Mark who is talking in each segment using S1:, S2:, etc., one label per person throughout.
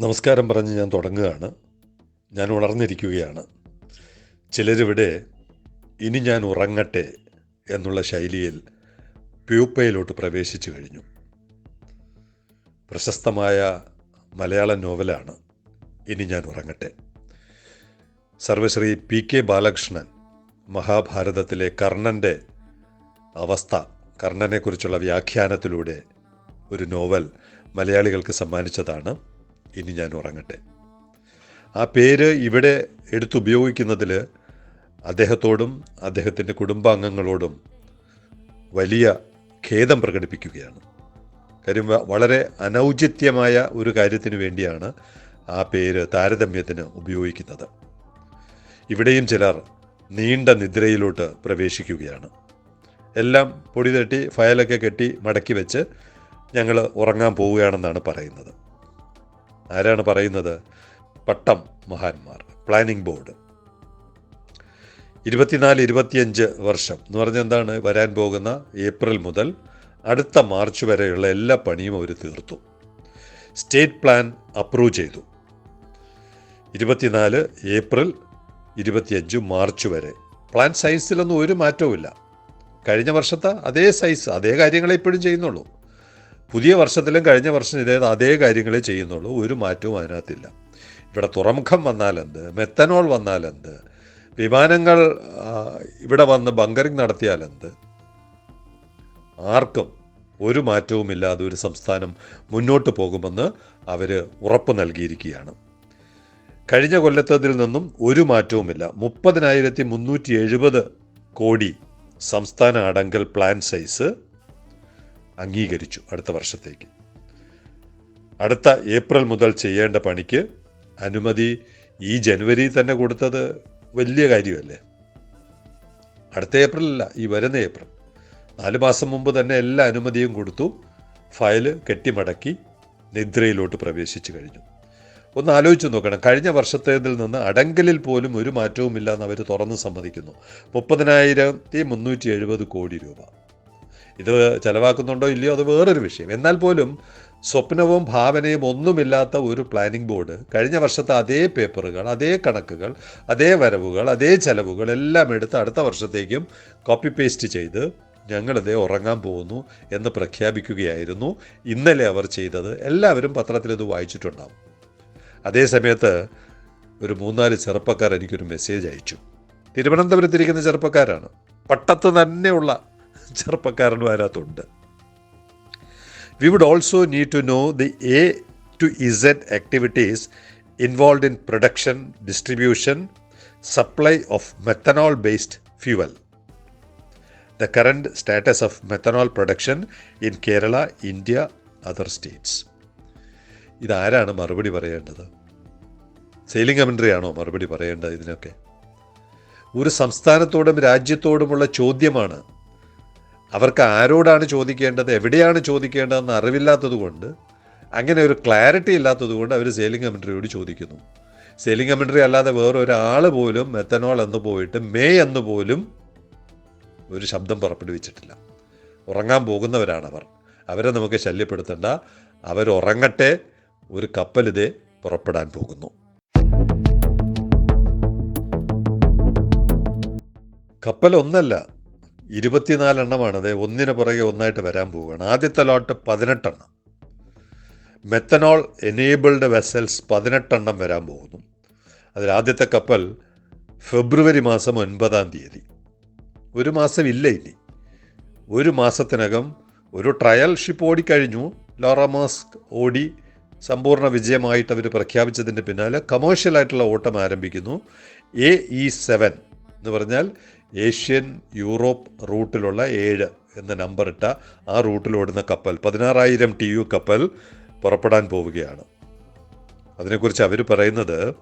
S1: നമസ്കാരം പറഞ്ഞ് ഞാൻ തുടങ്ങുകയാണ്. ഞാൻ ഉണർന്നിരിക്കുകയാണ്. ചിലരിവിടെ ഇനി ഞാൻ ഉറങ്ങട്ടെ എന്നുള്ള ശൈലിയിൽ പ്യൂപ്പയിലോട്ട് പ്രവേശിച്ചു കഴിഞ്ഞു. പ്രശസ്തമായ മലയാള നോവലാണ് ഇനി ഞാൻ ഉറങ്ങട്ടെ. സർവശ്രീ പി കെ ബാലകൃഷ്ണൻ മഹാഭാരതത്തിലെ കർണന്റെ അവസ്ഥ കർണനെക്കുറിച്ചുള്ള വ്യാഖ്യാനത്തിലൂടെ ഒരു നോവൽ മലയാളികൾക്ക് സമ്മാനിച്ചതാണ്. ഇനി ഞാൻ ഉറങ്ങട്ടെ. ആ പേര് ഇവിടെ എടുത്തുപയോഗിക്കുന്നതിൽ അദ്ദേഹത്തോടും അദ്ദേഹത്തിന്റെ കുടുംബാംഗങ്ങളോടും വലിയ ഖേദം പ്രകടിപ്പിക്കുകയാണ്. കാര്യം വളരെ അനൗചിത്യമായ ഒരു കാര്യത്തിന് വേണ്ടിയാണ് ആ പേര് താരതമ്യത്തിന് ഉപയോഗിക്കുന്നത്. ഇവിടെയും ചിലർ നീണ്ട നിദ്രയിലോട്ട് പ്രവേശിക്കുകയാണ്. എല്ലാം പൊടി തട്ടി ഫയലൊക്കെ കെട്ടി മടക്കി വെച്ച് ഞങ്ങൾ ഉറങ്ങാൻ പോവുകയാണെന്നാണ് പറയുന്നത്. ആരാണ് പറയുന്നത്? പട്ടം മഹാന്മാർ. പ്ലാനിംഗ് ബോർഡ് ഇരുപത്തിനാല് ഇരുപത്തിയഞ്ച് വർഷം. എന്ന് പറഞ്ഞാൽ എന്താണ്? വരാൻ പോകുന്ന ഏപ്രിൽ മുതൽ അടുത്ത മാർച്ച് വരെയുള്ള എല്ലാ പണിയും അവർ തീർത്തു. സ്റ്റേറ്റ് പ്ലാൻ അപ്രൂവ് ചെയ്തു. ഇരുപത്തിനാല് ഏപ്രിൽ ഇരുപത്തിയഞ്ച് മാർച്ച് വരെ. പ്ലാൻ സൈസിലൊന്നും ഒരു മാറ്റവുമില്ല. കഴിഞ്ഞ വർഷത്തെ അതേ സൈസ് അതേ കാര്യങ്ങളെ ഇപ്പോഴും ചെയ്യുന്നുള്ളൂ. പുതിയ വർഷത്തിലും കഴിഞ്ഞ വർഷം ഇതേ അതേ കാര്യങ്ങളെ ചെയ്യുന്നുള്ളൂ. ഒരു മാറ്റവും അതിനകത്തില്ല. ഇവിടെ തുറമുഖം വന്നാലെന്ത്? മെത്തനോൾ വന്നാലെന്ത്? വിമാനങ്ങൾ ഇവിടെ വന്ന് ബങ്കറിംഗ് നടത്തിയാലെന്ത്? ആർക്കും ഒരു മാറ്റവുമില്ലാതെ ഒരു സംസ്ഥാനം മുന്നോട്ട് പോകുമെന്ന് അവർ ഉറപ്പ് നൽകിയിരിക്കുകയാണ്. കഴിഞ്ഞ കൊല്ലത്തതിൽ നിന്നും ഒരു മാറ്റവുമില്ല. മുപ്പതിനായിരത്തി മുന്നൂറ്റി എഴുപത് കോടി സംസ്ഥാന അടങ്കൽ പ്ലാൻ സൈസ് അംഗീകരിച്ചു അടുത്ത വർഷത്തേക്ക്. അടുത്ത ഏപ്രിൽ മുതൽ ചെയ്യേണ്ട പണിക്ക് അനുമതി ഈ ജനുവരി തന്നെ കൊടുത്തത് വലിയ കാര്യമല്ലേ? അടുത്ത ഏപ്രിലല്ല ഈ വരുന്ന ഏപ്രിൽ. നാല് മാസം മുമ്പ് തന്നെ എല്ലാ അനുമതിയും കൊടുത്തു ഫയൽ കെട്ടിമടക്കി നിദ്രയിലോട്ട് പ്രവേശിച്ചു കഴിഞ്ഞു. ഒന്ന് ആലോചിച്ച് നോക്കണം കഴിഞ്ഞ വർഷത്തേതിൽ നിന്ന് അടങ്കലിൽ പോലും ഒരു മാറ്റവുമില്ല എന്ന് അവർ തുറന്ന് സമ്മതിക്കുന്നു. മുപ്പതിനായിരത്തി മുന്നൂറ്റി എഴുപത് കോടി രൂപ. ഇത് ചെലവാക്കുന്നുണ്ടോ ഇല്ലയോ അത് വേറൊരു വിഷയം. എന്നാൽ പോലും സ്വപ്നവും ഭാവനയും ഒന്നുമില്ലാത്ത ഒരു പ്ലാനിംഗ് ബോർഡ് കഴിഞ്ഞ വർഷത്തെ അതേ പേപ്പറുകൾ അതേ കണക്കുകൾ അതേ വരവുകൾ അതേ ചെലവുകൾ എല്ലാം എടുത്ത് അടുത്ത വർഷത്തേക്കും കോപ്പി പേസ്റ്റ് ചെയ്ത് ഞങ്ങളിതേ ഉറങ്ങാൻ പോകുന്നു എന്ന് പ്രഖ്യാപിക്കുകയായിരുന്നു. ഇന്നലെ അവർ ചെയ്തത് എല്ലാവരും പത്രത്തിൽ ഇത് വായിച്ചിട്ടുണ്ടാവും. അതേസമയത്ത് ഒരു മൂന്നാൽ ചെറുപ്പക്കാർ എനിക്കൊരു മെസ്സേജ് അയച്ചു. തിരുവനന്തപുരത്തിരിക്കുന്ന ചെറുപ്പക്കാരാണ്. പട്ടത്ത് തന്നെയുള്ള ചെറുപ്പക്കാരനും അതിനകത്തുണ്ട്. We would also need to know the A to Z activities involve in production distribution supply of methanol based fuel the current status of methanol production in Kerala India other states ഇതാരാണ് മറുപടി പറയേണ്ടത്? Sailing commentary ആണോ മറുപടി പറയേണ്ടത് ഇതിനൊക്കെ? ഒരു സംസ്ഥാനത്തോടും രാജ്യത്തോടുമുള്ള ചോദ്യമാണ് അവർക്ക് ആരോടാണ് ചോദിക്കേണ്ടത് എവിടെയാണ് ചോദിക്കേണ്ടതെന്ന് അറിവില്ലാത്തത് കൊണ്ട് അങ്ങനെ ഒരു ക്ലാരിറ്റി ഇല്ലാത്തത് കൊണ്ട് അവർ സെയിലിംഗ് കമൻട്രിയോട് ചോദിക്കുന്നു. സെയിലിംഗ് കമൻട്രി അല്ലാതെ വേറെ ഒരാൾ പോലും മെത്തനോൾ എന്ന് പോയിട്ട് മേ എന്ന് പോലും ഒരു ശബ്ദം പുറപ്പെടുവിച്ചിട്ടില്ല. ഉറങ്ങാൻ പോകുന്നവരാണ് അവർ അവരെ നമുക്ക് ശല്യപ്പെടുത്തേണ്ട. അവരുറങ്ങട്ടെ ഒരു കപ്പൽ ഇതേ പുറപ്പെടാൻ പോകുന്നു. കപ്പൽ ഒന്നല്ല ഇരുപത്തിനാലെണ്ണമാണ്. അതെ ഒന്നിന് പുറകെ ഒന്നായിട്ട് വരാൻ പോവുകയാണ്. ആദ്യത്തെ ലോട്ട് പതിനെട്ടെണ്ണം. മെത്തനോൾ എനേബിൾഡ് വെസൽസ് പതിനെട്ടെണ്ണം വരാൻ പോകുന്നു. അതിൽ ആദ്യത്തെ കപ്പൽ ഫെബ്രുവരി മാസം ഒൻപതാം തീയതി. ഒരു മാസം ഇല്ല ഇനി. ഒരു മാസത്തിനകം ഒരു ട്രയൽ ഷിപ്പ് ഓടിക്കഴിഞ്ഞു ലോറമോസ്ക് ഓടി സമ്പൂർണ വിജയമായിട്ട് അവർ പ്രഖ്യാപിച്ചതിന്റെ പിന്നാലെ കമേഴ്ഷ്യലായിട്ടുള്ള ഓട്ടം ആരംഭിക്കുന്നു. എ ഇ സെവൻ എന്ന് പറഞ്ഞാൽ ഏഷ്യൻ യൂറോപ്പ് റൂട്ടിലുള്ള ഏഴ് എന്ന നമ്പർ ഇട്ട ആ റൂട്ടിലോടുന്ന കപ്പൽ പതിനാറായിരം ടി യു കപ്പൽ പുറപ്പെടാൻ പോവുകയാണ്. അതിനെക്കുറിച്ച് അവർ പറയുന്നത്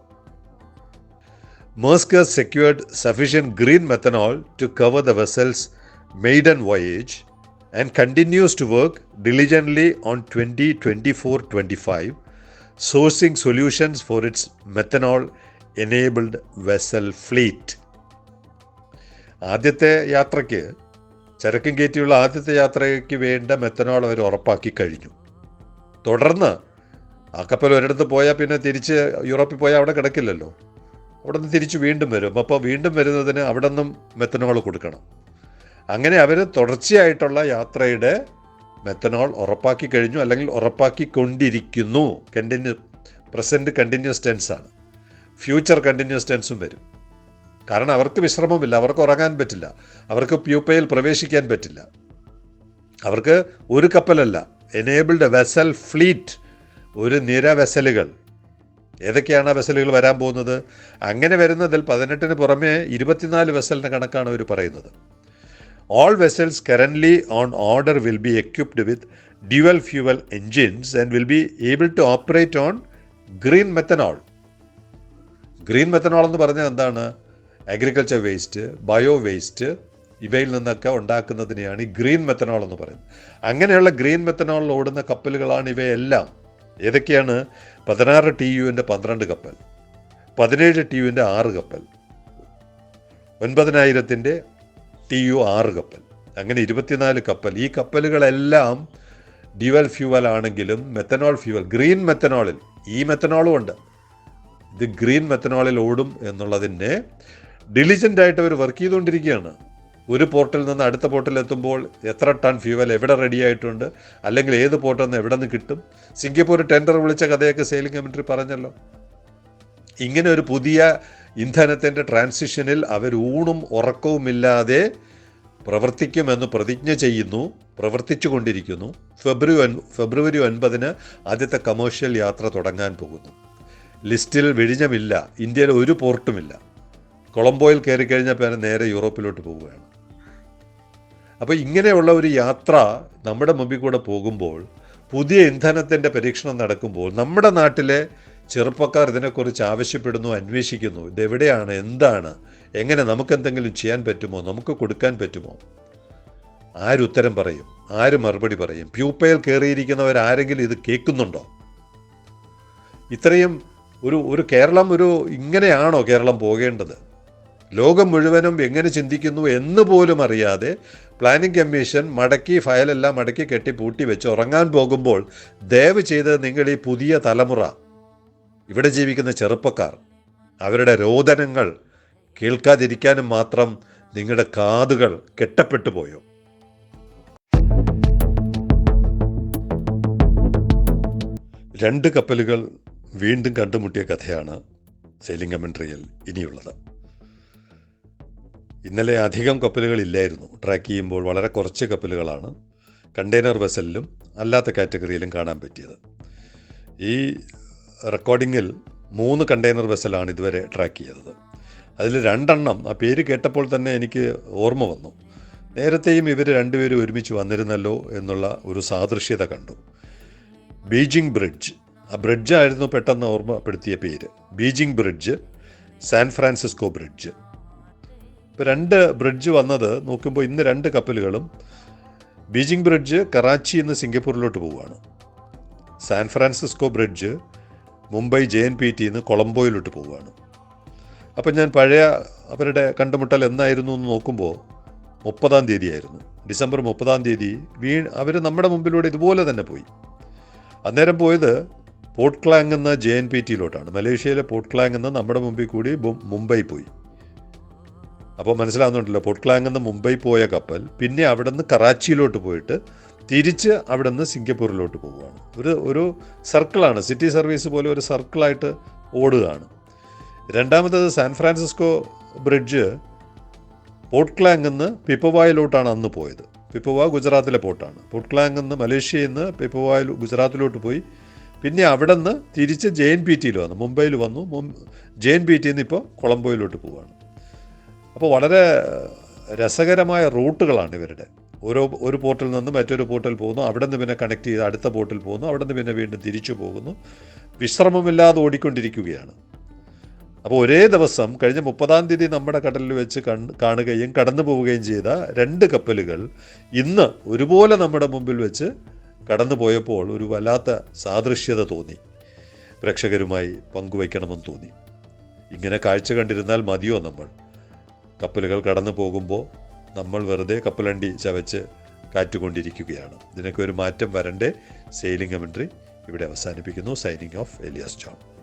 S1: Maersk secured sufficient green methanol to cover the vessels maiden voyage and continues to work diligently on twenty twenty four twenty five sourcing solutions for its methanol enabled vessel fleet ആദ്യത്തെ യാത്രയ്ക്ക് ചരക്കും കയറ്റിയുള്ള ആദ്യത്തെ യാത്രയ്ക്ക് വേണ്ട മെത്തനോൾ അവർ ഉറപ്പാക്കി കഴിഞ്ഞു. തുടർന്ന് ആ കപ്പൽ ഒരിടത്ത് പോയാൽ പിന്നെ തിരിച്ച് യൂറോപ്പിൽ പോയാൽ അവിടെ കിടക്കില്ലല്ലോ. അവിടെ നിന്ന് തിരിച്ച് വീണ്ടും വരും. അപ്പോൾ വീണ്ടും വരുന്നതിന് അവിടെ നിന്നും മെത്തനോൾ കൊടുക്കണം. അങ്ങനെ അവർ തുടർച്ചയായിട്ടുള്ള യാത്രയുടെ മെത്തനോൾ ഉറപ്പാക്കി കഴിഞ്ഞു. അല്ലെങ്കിൽ ഉറപ്പാക്കി കൊണ്ടിരിക്കുന്നു കണ്ടിന്യൂ പ്രസന്റ് കണ്ടിന്യൂസ് ടെൻസ് ആണ് ഫ്യൂച്ചർ കണ്ടിന്യൂസ് ടെൻസും വരും. കാരണം അവർക്ക് വിശ്രമമില്ല അവർക്ക് ഉറങ്ങാൻ പറ്റില്ല അവർക്ക് പ്യൂപ്പയിൽ പ്രവേശിക്കാൻ പറ്റില്ല. അവർക്ക് ഒരു കപ്പലല്ല എനേബിൾഡ് വെസൽ ഫ്ലീറ്റ് ഒരു നിര വെസലുകൾ ഏതൊക്കെയാണ് ആ വെസലുകൾ വരാൻ പോകുന്നത്? അങ്ങനെ വരുന്നതിൽ പതിനെട്ടിന് പുറമേ ഇരുപത്തിനാല് വെസലിന്റെ കണക്കാണ് അവർ പറയുന്നത്. All vessels currently on order will be equipped with dual fuel engines and will be able to operate on green methanol green methanol എന്ന് പറഞ്ഞാൽ എന്താണ്? അഗ്രികൾച്ചർ വേസ്റ്റ് ബയോ വേസ്റ്റ് ഇവയിൽ നിന്നൊക്കെ ഉണ്ടാക്കുന്നതിനെയാണ് ഈ ഗ്രീൻ മെത്തനോൾ എന്ന് പറയുന്നത്. അങ്ങനെയുള്ള ഗ്രീൻ മെത്തനോളിൽ ഓടുന്ന കപ്പലുകളാണ് ഇവയെല്ലാം. ഏതൊക്കെയാണ്? പതിനാറ് ടി യുവിന്റെ പന്ത്രണ്ട് കപ്പൽ പതിനേഴ് ടി യുവിന്റെ ആറ് കപ്പൽ ഒൻപതിനായിരത്തിന്റെ ടി യു ആറ് കപ്പൽ അങ്ങനെ ഇരുപത്തിനാല് കപ്പൽ. ഈ കപ്പലുകളെല്ലാം ഡ്യുവൽ ഫ്യൂവൽ ആണെങ്കിലും മെത്തനോൾ ഫ്യൂവൽ ഗ്രീൻ മെത്തനോളിൽ ഈ മെത്തനോളും ഉണ്ട്. ഇത് ഗ്രീൻ മെത്തനോളിൽ ഓടും എന്നുള്ളതിന്റെ ഡിലിജന്റ് ആയിട്ട് അവർ വർക്ക് ചെയ്തുകൊണ്ടിരിക്കുകയാണ്. ഒരു പോർട്ടിൽ നിന്ന് അടുത്ത പോർട്ടിൽ എത്തുമ്പോൾ എത്ര ടൺ ഫ്യൂവൽ എവിടെ റെഡി ആയിട്ടുണ്ട് അല്ലെങ്കിൽ ഏത് പോർട്ടിൽ നിന്ന് എവിടെ നിന്ന് കിട്ടും. സിംഗപ്പൂർ ടെൻഡർ വിളിച്ച കഥയൊക്കെ സെയിലിംഗ് കമ്മിറ്ററി പറഞ്ഞല്ലോ. ഇങ്ങനെ ഒരു പുതിയ ഇന്ധനത്തിന്റെ ട്രാൻസിഷനിൽ അവർ ഊണും ഉറക്കവുമില്ലാതെ പ്രവർത്തിക്കുമെന്ന് പ്രതിജ്ഞ ചെയ്യുന്നു പ്രവർത്തിച്ചു കൊണ്ടിരിക്കുന്നു ഫെബ്രുവരി ഫെബ്രുവരി ഒൻപതിന് ആദ്യത്തെ കമേഴ്ഷ്യൽ യാത്ര തുടങ്ങാൻ പോകുന്നു. ലിസ്റ്റിൽ വിഴിഞ്ഞമില്ല ഇന്ത്യയിൽ ഒരു പോർട്ടുമില്ല കൊളംബോയിൽ കയറി കഴിഞ്ഞാൽ പിന്നെ നേരെ യൂറോപ്പിലോട്ട് പോവുകയാണ്. അപ്പോൾ ഇങ്ങനെയുള്ള ഒരു യാത്ര നമ്മുടെ മുമ്പിൽ കൂടെ പോകുമ്പോൾ പുതിയ ഇന്ധനത്തിന്റെ പരീക്ഷണം നടക്കുമ്പോൾ നമ്മുടെ നാട്ടിലെ ചെറുപ്പക്കാർ ഇതിനെക്കുറിച്ച് ആവശ്യപ്പെടുന്നു അന്വേഷിക്കുന്നു. ഇതെവിടെയാണ് എന്താണ് എങ്ങനെ നമുക്കെന്തെങ്കിലും ചെയ്യാൻ പറ്റുമോ നമുക്ക് കൊടുക്കാൻ പറ്റുമോ? ആരുത്തരം പറയും? ആര് മറുപടി പറയും? പ്യൂപ്പയിൽ കയറിയിരിക്കുന്നവർ ആരെങ്കിലും ഇത് കേൾക്കുന്നുണ്ടോ? ഇത്രയും ഒരു ഒരു കേരളം ഒരു ഇങ്ങനെയാണോ കേരളം പോകേണ്ടത്? ലോകം മുഴുവനും എങ്ങനെ ചിന്തിക്കുന്നു എന്ന് പോലും അറിയാതെ പ്ലാനിംഗ് കമ്മീഷൻ മടക്കി ഫയലെല്ലാം മടക്കി കെട്ടി പൂട്ടി വെച്ച് ഉറങ്ങാൻ പോകുമ്പോൾ ദയവ് ചെയ്ത് നിങ്ങൾ ഈ പുതിയ തലമുറ ഇവിടെ ജീവിക്കുന്ന ചെറുപ്പക്കാർ അവരുടെ രോദനങ്ങൾ കേൾക്കാതിരിക്കാനും മാത്രം നിങ്ങളുടെ കാതുകൾ കെട്ടപ്പെട്ടു പോയോ? രണ്ട് കപ്പലുകൾ വീണ്ടും കണ്ടുമുട്ടിയ കഥയാണ് സെയിലിംഗ് കമൻട്രിയിൽ ഇനിയുള്ളത്. ഇന്നലെ അധികം കപ്പലുകളില്ലായിരുന്നു ട്രാക്ക് ചെയ്യുമ്പോൾ വളരെ കുറച്ച് കപ്പലുകളാണ് കണ്ടെയ്നർ വെസലിലും അല്ലാത്ത കാറ്റഗറിയിലും കാണാൻ പറ്റിയത്. ഈ റെക്കോർഡിങ്ങിൽ മൂന്ന് കണ്ടെയ്നർ വെസലാണ് ഇതുവരെ ട്രാക്ക് ചെയ്തത്. അതിൽ രണ്ടെണ്ണം ആ പേര് കേട്ടപ്പോൾ തന്നെ എനിക്ക് ഓർമ്മ വന്നു. നേരത്തെയും ഇവർ രണ്ടുപേരും ഒരുമിച്ച് വന്നിരുന്നല്ലോ എന്നുള്ള ഒരു സാദൃശ്യത കണ്ടു. Beijing bridge. ആ ബ്രിഡ്ജായിരുന്നു പെട്ടെന്ന് ഓർമ്മപ്പെടുത്തിയ പേര്. Beijing bridge San Francisco bridge. ഇപ്പോൾ രണ്ട് ബ്രിഡ്ജ് വന്നത് നോക്കുമ്പോൾ ഇന്ന് രണ്ട് കപ്പലുകളും ബീജിംഗ് ബ്രിഡ്ജ് കറാച്ചി എന്ന് സിംഗപ്പൂരിലോട്ട് പോവുകയാണ്. San Francisco bridge Mumbai J N P tin കൊളംബോയിലോട്ട് പോവുകയാണ്. അപ്പം ഞാൻ പഴയ അവരുടെ കണ്ടുമുട്ടൽ എന്നായിരുന്നു എന്ന് നോക്കുമ്പോൾ മുപ്പതാം തീയതിയായിരുന്നു. ഡിസംബർ മുപ്പതാം തീയതി വീ അവർ നമ്മുടെ മുമ്പിലൂടെ ഇതുപോലെ തന്നെ പോയി. അന്നേരം പോയത് പോർട്ട് ക്ലാങ് എന്ന ജെ എൻ പി ടിയിലോട്ടാണ് മലേഷ്യയിലെ പോർട്ട് ക്ലാങ് എന്ന നമ്മുടെ മുമ്പിൽ കൂടി മുംബൈ പോയി. അപ്പോൾ മനസ്സിലാവുന്നുണ്ടല്ലോ നിന്ന് മുംബൈ പോയ കപ്പൽ പിന്നെ അവിടെ നിന്ന് കറാച്ചിയിലോട്ട് പോയിട്ട് തിരിച്ച് അവിടെ നിന്ന് സിംഗപ്പൂരിലോട്ട് പോവുകയാണ്. ഒരു ഒരു സർക്കിളാണ് സിറ്റി സർവീസ് പോലെ ഒരു സർക്കിളായിട്ട് ഓടുകയാണ്. രണ്ടാമത്തത് സാൻ ഫ്രാൻസിസ്കോ ബ്രിഡ്ജ് പോർട്ട്ക്ലാങ്ങിൽ ക്ലാങ് നിന്ന് പിപ്പവായിലോട്ടാണ് അന്ന് പോയത്. പിപ്പവ ഗുജറാത്തിലെ പോർട്ടാണ്. പോർട്ട്ക്ലാങ്ങിൽ ക്ലാങ് നിന്ന് മലേഷ്യയിൽ നിന്ന് പിപ്പവായിൽ ഗുജറാത്തിലോട്ട് പോയി. പിന്നെ അവിടെ നിന്ന് തിരിച്ച് ജെ എൻ പി ടിയിൽ വന്നു മുംബൈയിൽ വന്നു. ജെ എൻ പി ടിയിൽ നിന്ന് ഇപ്പോൾ കൊളംബോയിലോട്ട് പോവുകയാണ്. അപ്പോൾ വളരെ രസകരമായ റൂട്ടുകളാണ് ഇവരുടെ. ഓരോ ഒരു പോർട്ടിൽ നിന്നും മറ്റൊരു പോർട്ടിൽ പോകുന്നു അവിടെ നിന്ന് പിന്നെ കണക്ട് ചെയ്ത് അടുത്ത പോർട്ടിൽ പോകുന്നു അവിടെ നിന്ന് പിന്നെ വീണ്ടും തിരിച്ചു പോകുന്നു. വിശ്രമമില്ലാതെ ഓടിക്കൊണ്ടിരിക്കുകയാണ്. അപ്പോൾ ഒരേ ദിവസം കഴിഞ്ഞ മുപ്പതാം തീയതി നമ്മുടെ കടലിൽ വെച്ച് കണ് കാണുകയും കടന്നു പോവുകയും ചെയ്ത രണ്ട് കപ്പലുകൾ ഇന്ന് ഒരുപോലെ നമ്മുടെ മുമ്പിൽ വെച്ച് കടന്നു പോയപ്പോൾ ഒരു വല്ലാത്ത സാദൃശ്യത തോന്നി. പ്രേക്ഷകരുമായി പങ്കുവയ്ക്കണമെന്ന് തോന്നി. ഇങ്ങനെ കാഴ്ച കണ്ടിരുന്നാൽ മതിയോ നമ്മൾ? കപ്പലുകൾ കടന്നു പോകുമ്പോൾ നമ്മൾ വെറുതെ കപ്പലണ്ടി ചവച്ച് കാറ്റുകൊണ്ടിരിക്കുകയാണ്. ഇതിനൊക്കെ ഒരു മാറ്റം വരണ്ടേ? സെയിലിംഗ് കമൻട്രി ഇവിടെ അവസാനിപ്പിക്കുന്നു. Signing off Elias John